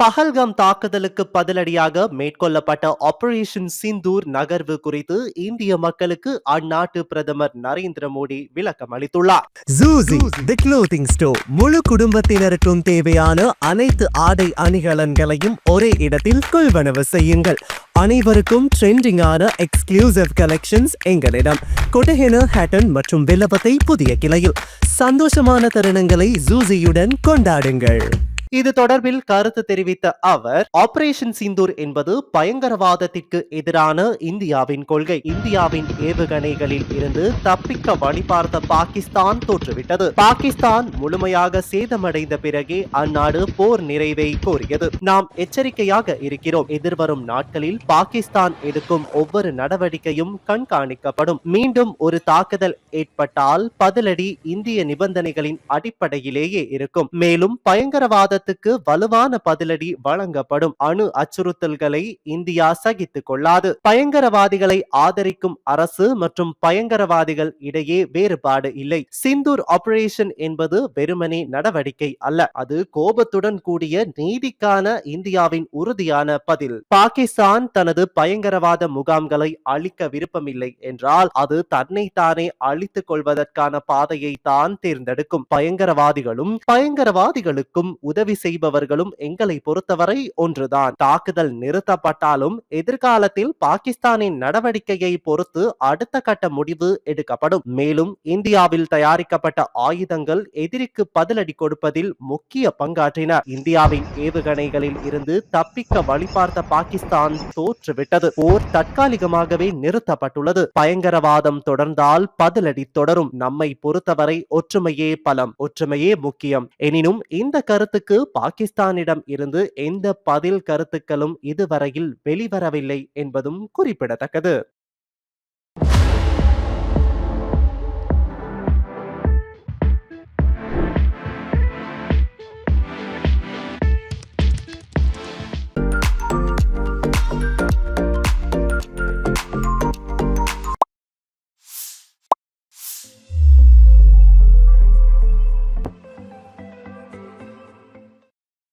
பஹல்காம் தாக்குதலுக்கு பதிலடியாக மேற்கொள்ளப்பட்ட ஆபரேஷன் சிந்தூர் நகர்வு குறித்து இந்திய மக்களுக்கு அந்நாட்டு பிரதமர் நரேந்திர மோடி விளக்கம் அளித்துள்ளார். ஜூசி தி க்ளோதிங் ஸ்டோர் முழு குடும்பத்தினருக்கும் தேவையான அனைத்து ஆடை அணிகலன்களையும் ஒரே இடத்தில் கொள்வனவு செய்யுங்கள். அனைவருக்கும் ட்ரெண்டிங்கான எக்ஸ்க்ளூசிவ் கலெக்ஷன்ஸ் எங்களிடம். கொட்டஹென ஹேட்டன் மற்றும் வில்லபத்தை புதிய கிளையில். சந்தோஷமான தருணங்களை ஜூசியுடன் கொண்டாடுங்கள். இது தொடர்பில் கருத்து தெரிவித்த அவர் ஆபரேஷன் சிந்தூர் என்பது பயங்கரவாதத்திற்கு எதிரான இந்தியாவின் கொள்கை. இந்தியாவின் ஏவுகணைகளில் இருந்து தப்பிக்க வழிபார்த்த பாகிஸ்தான் தோற்றுவிட்டது. பாகிஸ்தான் முழுமையாக சேதமடைந்த பிறகே அந்நாடு போர் நிறைவை கோரியது. நாம் எச்சரிக்கையாக இருக்கிறோம். எதிர்வரும் நாட்களில் பாகிஸ்தான் எடுக்கும் ஒவ்வொரு நடவடிக்கையும் கண்காணிக்கப்படும். மீண்டும் ஒரு தாக்குதல் ஏற்பட்டால் பதிலடி இந்திய நிபந்தனைகளின் அடிப்படையிலேயே இருக்கும். மேலும் பயங்கரவாத பயங்கரவாதத்துக்கு வலுவான பதிலடி வழங்கப்படும் அணு அச்சுறுத்தல்களை இந்தியா சகித்துக் கொள்ளாது. பயங்கரவாதிகளை ஆதரிக்கும் அரசு மற்றும் பயங்கரவாதிகள் இடையே வேறுபாடு இல்லை. சிந்தூர் ஆபரேஷன் என்பது வெறுமனே நடவடிக்கை அல்ல. அது கோபத்துடன் கூடிய நீதிக்கான இந்தியாவின் உறுதியான பதில். பாகிஸ்தான் தனது பயங்கரவாத முகாம்களை அழிக்க விருப்பமில்லை என்றால் அது தன்னைத்தானே அழித்துக் கொள்வதற்கான பாதையை தான் தேர்ந்தெடுக்கும். பயங்கரவாதிகளும் பயங்கரவாதிகளுக்கும் உதவி உதவி செய்பவர்களும் எங்களை பொறுத்தவரை ஒன்றுதான். தாக்குதல் நிறுத்தப்பட்டாலும் எதிர்காலத்தில் பாகிஸ்தானின் நடவடிக்கையை பொறுத்து அடுத்த கட்ட முடிவு எடுக்கப்படும். மேலும் இந்தியாவில் தயாரிக்கப்பட்ட ஆயுதங்கள் எதிரிக்கு பதிலடி கொடுப்பதில் முக்கிய பங்காற்றின. இந்தியாவின் ஏவுகணைகளில் இருந்து தப்பிக்க வழிபார்த்த பாகிஸ்தான் தோற்றுவிட்டது. போர் தற்காலிகமாகவே நிறுத்தப்பட்டுள்ளது. பயங்கரவாதம் தொடர்ந்தால் பதிலடி தொடரும். நம்மை பொறுத்தவரை ஒற்றுமையே பலம் ஒற்றுமையே முக்கியம். எனினும் இந்த கருத்துக்கு பாகிஸ்தானிடம் இருந்து எந்த பதில் கருத்துக்களும் இதுவரையில் வெளிவரவில்லை என்பதும் குறிப்பிடத்தக்கது.